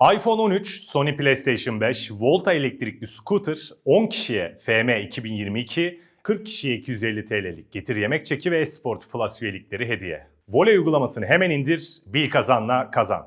iPhone 13, Sony PlayStation 5, Volta elektrikli scooter, 10 kişiye FM 2022, 40 kişiye 250 TL'lik getir yemek çeki ve Esport Plus üyelikleri hediye. Voley uygulamasını hemen indir, bil kazanla kazan.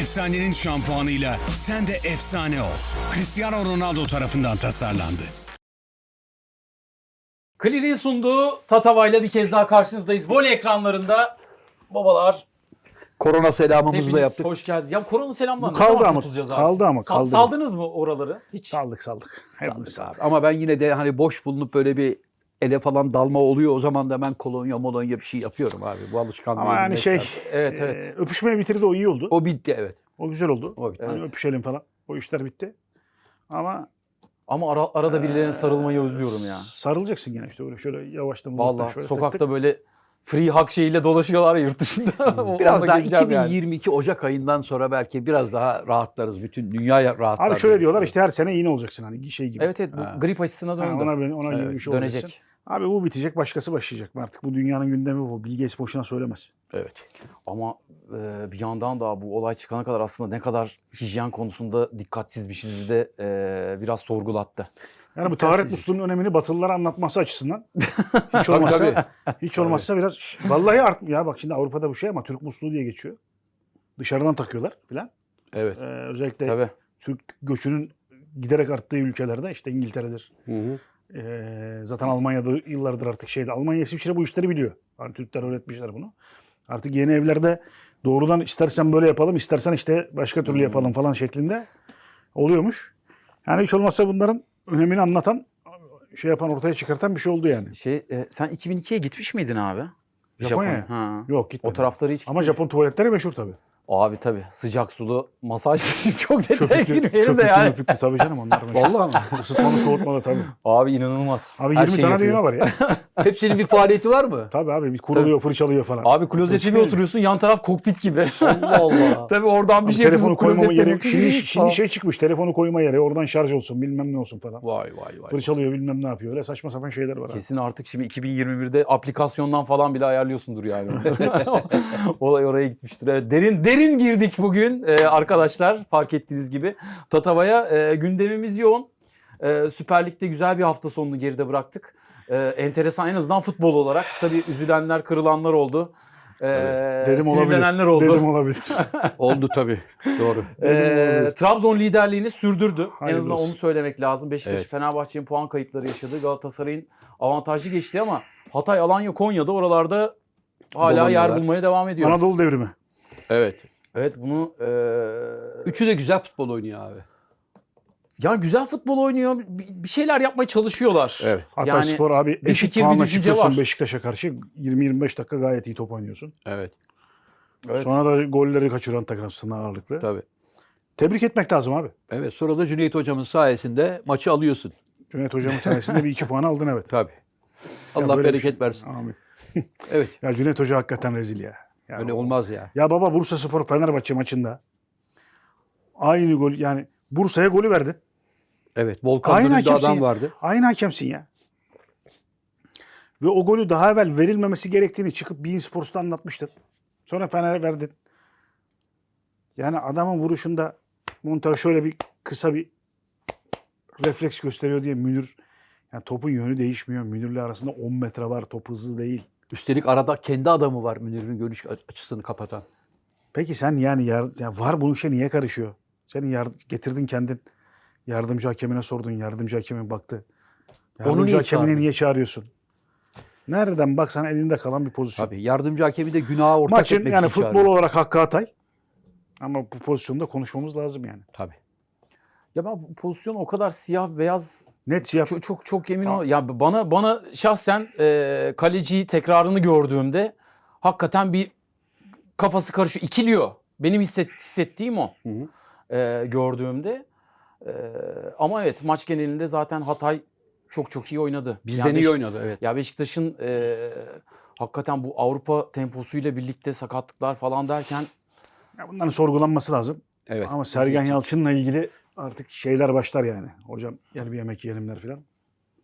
Efsanenin şampuanıyla sen de efsane ol. Cristiano Ronaldo tarafından tasarlandı. Clear'in sunduğu Tatava'yla bir kez daha karşınızdayız. Voley ekranlarında babalar Korona selamımızı da hepiniz yaptık. hoş geldiniz. Ya korona selamlar Bu ne kaldı zaman ama, kurtulacağız abi? kaldı ama, kaldı. Saldınız mı oraları? Hiç. Saldık saldık. Hepimiz saldık. abi. Ama ben yine de hani boş bulunup böyle bir ele falan dalma oluyor. O zaman da ben kolonya molonya bir şey yapıyorum abi. Bu alışkanlığı. Ama yani şey lazım. Evet e, evet. öpüşmeyi bitirdi o iyi oldu. O, O bitti evet. güzel oldu. O bitti. Hani Evet. öpüşelim falan. O işler bitti. Ama Ama ara- arada birilerine sarılmayı özlüyorum ya. sarılacaksın yani işte öyle şöyle yavaştan uzaktan Vallahi şöyle sokakta tık tık. böyle free hak şeyiyle dolaşıyorlar ya yurt dışında. O- Biraz daha gezeceğim yani. 2022 Ocak ayından sonra belki biraz daha rahatlarız. Bütün dünya rahatlar. Abi şöyle diyorlar işte her sene yine olacaksın hani şey gibi. Evet evet bu Ha. grip aşısına Ha, döndü. ona ben- ona gibi Evet, bir şey olacaksın. dönecek. Abi bu bitecek başkası başlayacak. Artık bu dünyanın gündemi bu. Bill Gates boşuna söylemez. Evet. Ama e, bir yandan da bu olay çıkana kadar aslında ne kadar hijyen konusunda dikkatsizmişiz de e, biraz sorgulattı. Yani bu taharet musluğunun önemini Batılılara anlatması açısından hiç olmazsa hiç olmazsa biraz vallahi art ya bak şimdi Avrupa'da bu şey ama Türk musluğu diye geçiyor. Dışarıdan takıyorlar filan. Evet. Ee, özellikle Tabii. Türk göçünün giderek arttığı ülkelerde işte İngiltere'dir. Hı hı. Ee, zaten Almanya'da yıllardır artık şeyde. Almanya İsviçre bu işleri biliyor. Yani Türkler öğretmişler bunu. Artık yeni evlerde doğrudan istersen böyle yapalım, istersen işte başka türlü yapalım falan şeklinde oluyormuş. Yani hiç olmazsa bunların önemini anlatan, şey yapan, ortaya çıkartan bir şey oldu yani. Şey e, sen 2002'ye gitmiş miydin abi? Japonya'ya? Ha. Yok gitmedim. O tarafları hiç Ama gitmemiş. Japon tuvaletleri meşhur tabii. Abi tabii sıcak sulu masaj çok detaya Köpüklü, girmeyelim de köpüklü, yani. köpüklü tabii canım onlar. Vallahi mi? Isıtmalı soğutmalı tabii. Abi inanılmaz. Abi Her 20 şeyi tane yapıyor. düğme var ya. Hepsinin bir faaliyeti var mı? tabii abi bir kuruluyor, fırçalıyor falan. Abi klozete bir oturuyorsun yan taraf kokpit gibi. Allah Allah. tabii oradan bir Abi şey telefonu yapıyorsun koymama klozetten yeri. Şimdi, yapıyorsun. şimdi şey çıkmış telefonu koyma yeri. Oradan şarj olsun bilmem ne olsun falan. Vay vay vay. Fırçalıyor bilmem ne yapıyor. Öyle saçma sapan şeyler var. abi. Kesin artık şimdi 2021'de aplikasyondan falan bile ayarlıyorsundur yani. Olay oraya gitmiştir. Evet, derin derin girdik bugün Ee, arkadaşlar fark ettiğiniz gibi. Tatava'ya e, gündemimiz yoğun. Ee, Süper Lig'de güzel bir hafta sonunu geride bıraktık. Ee, enteresan en azından futbol olarak. Tabii üzülenler, kırılanlar oldu. Ee, Dedim olabilir. oldu. Dedim olabilir. Oldu tabii. Doğru. Ee, olabilir. Trabzon liderliğini sürdürdü. en Hayırlı azından olsun. onu söylemek lazım. Beşiktaş Evet. Fenerbahçe'nin puan kayıpları yaşadı. Galatasaray'ın avantajlı geçti ama Hatay, Alanya, Konya'da oralarda hala yer bulmaya devam ediyor. Anadolu devrimi. Evet. Evet bunu e, Üçü de güzel futbol oynuyor abi. ya güzel futbol oynuyor. Bir şeyler yapmaya çalışıyorlar. Evet. Hatay Yani Spor abi bir eşit puanla çıkıyorsun var. Beşiktaş'a karşı 20-25 dakika gayet iyi top oynuyorsun. Evet. Evet. Sonra da golleri kaçıran takımsın ağırlıklı. Tabii. Tebrik etmek lazım abi. Evet. Sonra da Cüneyt hocamın sayesinde maçı alıyorsun. Cüneyt hocamın sayesinde bir iki puan aldın evet. Tabii. Allah bereket şey- versin. Amin. Evet. Ya Cüneyt Hoca hakikaten rezil ya. Ya Öyle olmaz ya. Ya baba Bursa Spor Fenerbahçe maçında aynı gol yani Bursa'ya golü verdin. Evet. Volkan Aynı önünde adam vardı. Aynı hakemsin ya. Ve o golü daha evvel verilmemesi gerektiğini çıkıp Bein Sports'ta anlatmıştın. Sonra Fener'e verdin. Yani adamın vuruşunda montaj şöyle bir kısa bir refleks gösteriyor diye Münir yani topun yönü değişmiyor. Münir'le arasında 10 metre var. Top hızlı değil. Üstelik arada kendi adamı var Münir'in görüş açısını kapatan. Peki sen yani, yar, yani var bunun işe niye karışıyor? Senin yar, getirdin kendin yardımcı hakemine sordun. Yardımcı hakemin baktı. Yardımcı niye hakemine çağırdın? niye çağırıyorsun? Nereden baksan elinde kalan bir pozisyon. Tabii. Yardımcı hakemi de günaha ortak Maçın etmek yani için futbol çağırıyor. olarak hakkı Hatay. Ama bu pozisyonda konuşmamız lazım yani. Tabii. Ya ben bu pozisyon o kadar siyah beyaz Net siyah. çok çok, çok emin ol. Ya bana bana şahsen e, kaleciyi tekrarını gördüğümde hakikaten bir kafası karışıyor, ikiliyor. Benim hisset, hissettiğim o. Hı hı. e, gördüğümde. E, ama evet maç genelinde zaten Hatay çok çok iyi oynadı. Bizden Yani iyi Beşik- oynadı evet. Ya Beşiktaş'ın e, hakikaten bu Avrupa temposuyla birlikte sakatlıklar falan derken Ya bunların sorgulanması lazım. Evet. Ama Sergen Yalçın'la ilgili artık şeyler başlar yani. Hocam gel bir yemek yiyelimler falan.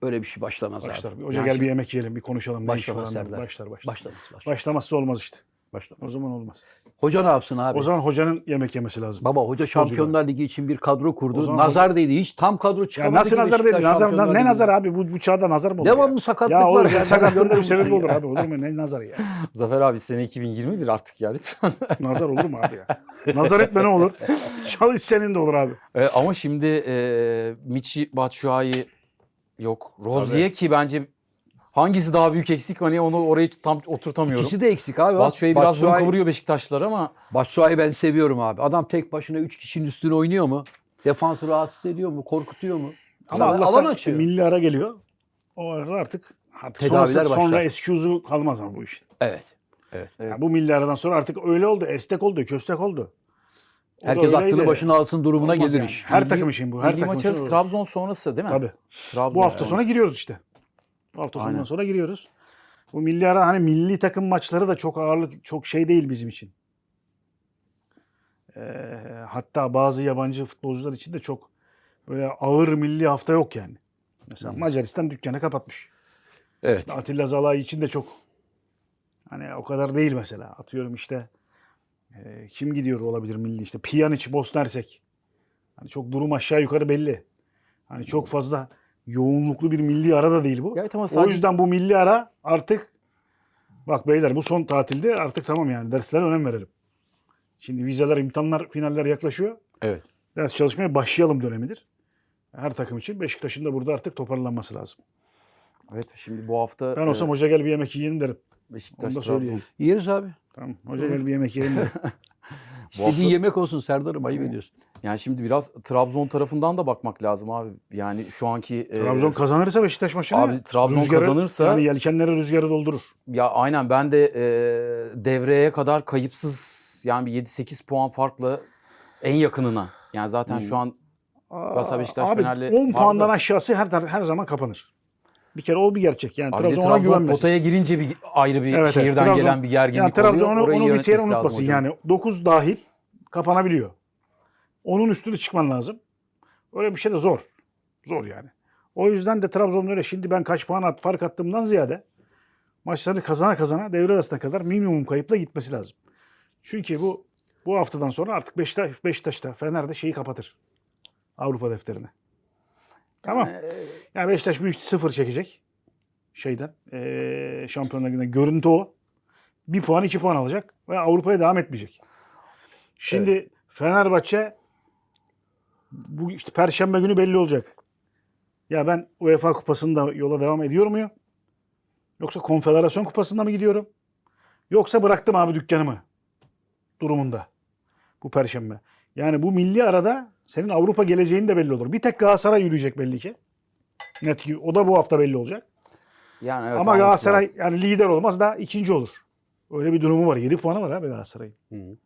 Öyle bir şey başlamaz Başlar. abi. Hoca Yani gel şimdi- bir yemek yiyelim, bir konuşalım. ne işi Başlamaz falan. Serdar. Başlar başlar. Başlamaz. Başlamaz. Başlamazsa olmaz işte. başlamaz. O zaman olmaz. Hoca ne yapsın abi? O zaman hocanın yemek yemesi lazım. Baba hoca Futbolcular. Şampiyonlar Ligi için bir kadro kurdu. zaman Nazar değdi. Hiç tam kadro Ya çıkamadı. nasıl ki nazar değil? Nazar, ne Ligi'nde. nazar abi? Bu, bu çağda nazar mı olur Devamlı ya? sakatlıklar. Ya olur ya ya. sakatlığın da bir sebebi olur ya? abi. Olur mu? Ne nazarı ya? Zafer abi sene 2021 artık ya lütfen. Nazar olur mu abi ya? Nazar etme ne olur? Çalış senin de olur abi. E, ama şimdi e, Michi Batshuayi yok. Rozier ki bence hangisi daha büyük eksik hani onu orayı tam oturtamıyorum. İkisi de eksik abi. Batshuayi biraz burun Batshuayi- kavuruyor Beşiktaşlar ama Batshuayi ben seviyorum abi. Adam tek başına 3 kişinin üstüne oynuyor mu? Defansı rahatsız ediyor mu? Korkutuyor mu? Ama Alan Allah'tan açıyor. milli ara geliyor. O arada artık artık Tedaviler sonrası, sonra başlar. eski uzu kalmaz ama bu işin. Evet. Yani bu milli aradan sonra artık öyle oldu. Estek oldu, köstek oldu. O Herkes aklını başına alsın durumuna Olmaz gelir yani. iş. Her Milli- takım için bu. Her milli takım maç için arası olur. Trabzon sonrası değil mi? Tabii. Trabzon Bu hafta sonra sonrası. giriyoruz işte. Hafta sonundan Aynen. sonra giriyoruz. Bu milli ara hani milli takım maçları da çok ağırlık çok şey değil bizim için. Ee, hatta bazı yabancı futbolcular için de çok böyle ağır milli hafta yok yani. Mesela Macaristan dükkanı kapatmış. Evet. Atilla Zalai için de çok hani o kadar değil mesela. Atıyorum işte e, kim gidiyor olabilir milli işte Pjanic, Bosna Hersek. Hani çok durum aşağı yukarı belli. Hani çok fazla yoğunluklu bir milli ara da değil bu. Ya evet ama O sadece yüzden bu milli ara artık bak beyler bu son tatilde artık tamam yani derslere önem verelim. Şimdi vizeler, imtihanlar, finaller yaklaşıyor. Evet. Ders çalışmaya başlayalım dönemidir. Her takım için Beşiktaş'ın da burada artık toparlanması lazım. Evet şimdi bu hafta Ben olsam e, hoca gel bir yemek yiyelim derim. Beşiktaş Onu da söyleyeyim. Yeriz abi. Tamam. Hoca gel bir yemek yiyelim derim. Bu hafta- yemek olsun Serdar'ım ayıp ediyorsun. Yani şimdi biraz Trabzon tarafından da bakmak lazım abi. Yani şu anki e, Trabzon kazanırsa Beşiktaş maçını Abi Trabzon kazanırsa- yani yelkenleri rüzgarı doldurur. Ya aynen ben de e, devreye kadar kayıpsız yani bir 7-8 puan farkla en yakınına. Yani zaten şu an Galatasaray, Beşiktaş, Abi Fener'le 10 puandan aşağısı her her zaman kapanır. Bir kere o bir gerçek. Yani abi Trabzon ona Trabzon güvenmesin. potaya girince bir ayrı bir Evet, şehirden Trabzon- gelen bir gerginlik Yani Trabzon oluyor. onu, Orayı onu bir kere unutmasın. Yani 9 dahil kapanabiliyor. Onun üstüne çıkman lazım. Öyle bir şey de zor. Zor yani. O yüzden de Trabzon'un öyle şimdi ben kaç puan at, fark attığımdan ziyade maçları kazana kazana devre arasına kadar minimum kayıpla gitmesi lazım. Çünkü bu bu haftadan sonra artık Beşiktaş, Beşiktaş'ta Fener'de şeyi kapatır. Avrupa defterini. Tamam. Yani Beşiktaş büyük sıfır çekecek. Şeyden. Ee, Şampiyonlar Ligi'nde. Görüntü o. Bir puan iki puan alacak. Ve Avrupa'ya devam etmeyecek. Şimdi Fenerbahçe bu işte Perşembe günü belli olacak. Ya ben UEFA Kupası'nda yola devam ediyor muyum? Yoksa Konfederasyon Kupası'nda mı gidiyorum? Yoksa bıraktım abi dükkanımı durumunda bu Perşembe. Yani bu milli arada senin Avrupa geleceğin de belli olur. Bir tek Galatasaray yürüyecek belli ki. Net ki o da bu hafta belli olacak. Yani evet, Ama Galatasaray lazım. yani lider olmaz da ikinci olur. Öyle bir durumu var. 7 puanı var abi Galatasaray'ın.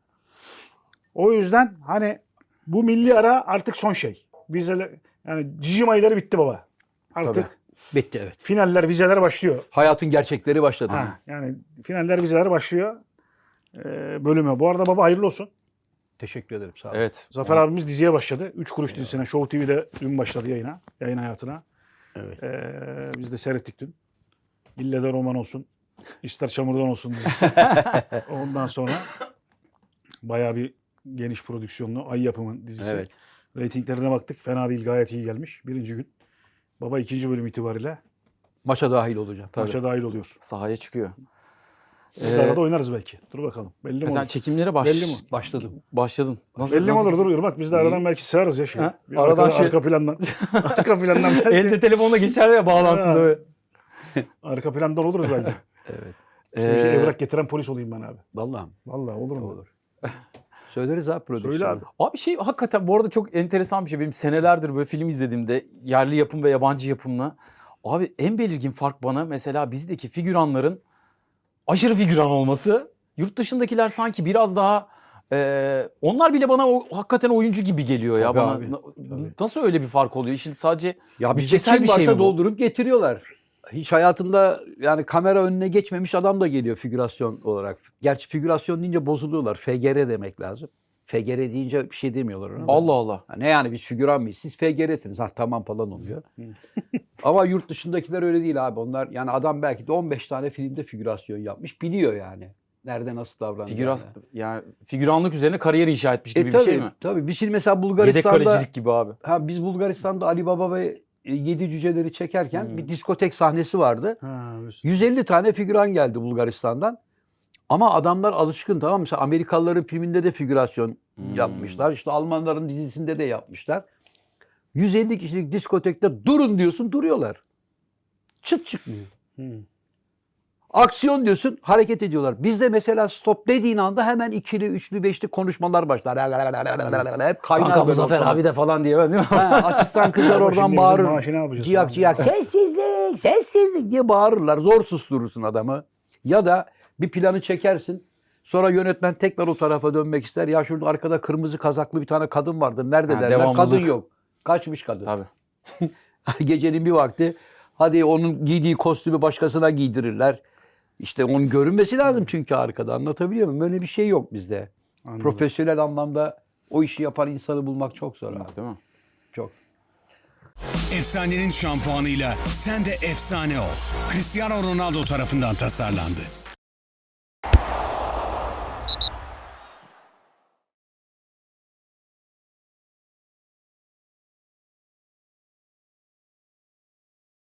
O yüzden hani bu milli ara artık son şey. Vizeler yani cicim ayları bitti baba. Artık Tabii. Bitti evet. finaller, vizeler başlıyor. Hayatın gerçekleri başladı. Ha, yani finaller, vizeler başlıyor. Ee, bölüme. Bu arada baba hayırlı olsun. Teşekkür ederim sağ ol. Evet. Zafer abimiz diziye başladı. Üç kuruş dizisine. Show TV'de dün başladı yayına. Yayın hayatına. Evet. Ee, biz de seyrettik dün. İlle de roman olsun. ister çamurdan olsun dizisi. Ondan sonra bayağı bir geniş prodüksiyonlu Ay Yapım'ın dizisi. Evet. Ratinglerine baktık. Fena değil. Gayet iyi gelmiş. Birinci gün. Baba ikinci bölüm itibariyle Maça dahil. Tabii. maça dahil oluyor. Sahaya çıkıyor. Biz de Ee, arada oynarız belki. Dur bakalım. Belli mi Mesela olur? çekimlere baş... Belli mi? Başladım. başladın. Nasıl, Belli mi nasıl olur? Dur Irmak. Biz de aradan belki sığarız ya. Ha? Bir Aradan arka, şey- arka plandan. arka plandan belki. Elde telefonla geçer ya bağlantıda. Ha. böyle. Arka plandan oluruz belki. Ee, Şimdi şey, evrak getiren polis olayım ben abi. Vallahi Vallahi olur mu? olur. Söyleriz abi prodüksiyon. Söyle abi. Abi şey hakikaten bu arada çok enteresan bir şey. Benim senelerdir böyle film izlediğimde yerli yapım ve yabancı yapımla. Abi en belirgin fark bana mesela bizdeki figüranların aşırı figüran olması. Yurt dışındakiler sanki biraz daha e, onlar bile bana o, hakikaten oyuncu gibi geliyor ya Tabii bana. abi, Na- tabii. Nasıl öyle bir fark oluyor? İşin sadece Ya bir Bütçesel bir şey mi bu? doldurup getiriyorlar. Hiç hayatında yani kamera önüne geçmemiş adam da geliyor figürasyon olarak. Gerçi figürasyon deyince bozuluyorlar. FGR demek lazım. FGR deyince bir şey demiyorlar ona. da. Allah Allah. Ha, Ne yani biz figüran mıyız? Siz FGR'siniz. Ha tamam falan oluyor. Ama yurt dışındakiler öyle değil abi. Onlar yani adam belki de 15 tane filmde figürasyon yapmış. Biliyor yani. Nerede nasıl davranacağını. Figüras, yani figüranlık üzerine kariyer inşa etmiş gibi E, bir tabii, şey mi? Tabii. Biz şimdi mesela Yedek Bulgaristan'da kalecilik gibi abi. ha, biz Bulgaristan'da Ali Baba ve e, Yedi Cüceleri çekerken Hmm. bir diskotek sahnesi vardı. Ha, biz- 150 tane figüran geldi Bulgaristan'dan. Ama adamlar alışkın tamam mı? Mesela Amerikalıların filminde de figürasyon Hmm. yapmışlar. İşte Almanların dizisinde de yapmışlar. 150 kişilik diskotekte durun diyorsun duruyorlar. Çıt çıkmıyor. Hı. Aksiyon diyorsun hareket ediyorlar. Bizde mesela stop dediğin anda hemen ikili, üçlü, beşli konuşmalar başlar. Hep kaynar Kanka Muzaffer abi de falan diye değil mi? Ha, asistan kızlar oradan bağırır. Ciyak ciyak sessizlik, sessizlik diye bağırırlar. Zor susturursun adamı. Ya da bir planı çekersin. Sonra yönetmen tekrar o tarafa dönmek ister. Ya şurada arkada kırmızı kazaklı bir tane kadın vardı. Nerede Ha, derler. devamlılık. Kadın yok. Kaçmış kadın. Tabii. Gecenin bir vakti hadi onun giydiği kostümü başkasına giydirirler. İşte onun görünmesi lazım çünkü arkada. Anlatabiliyor muyum? Böyle bir şey yok bizde. Anladım. Profesyonel anlamda o işi yapan insanı bulmak çok zor abi. Değil mi? Çok. Efsanenin şampuanıyla sen de efsane ol. Cristiano Ronaldo tarafından tasarlandı.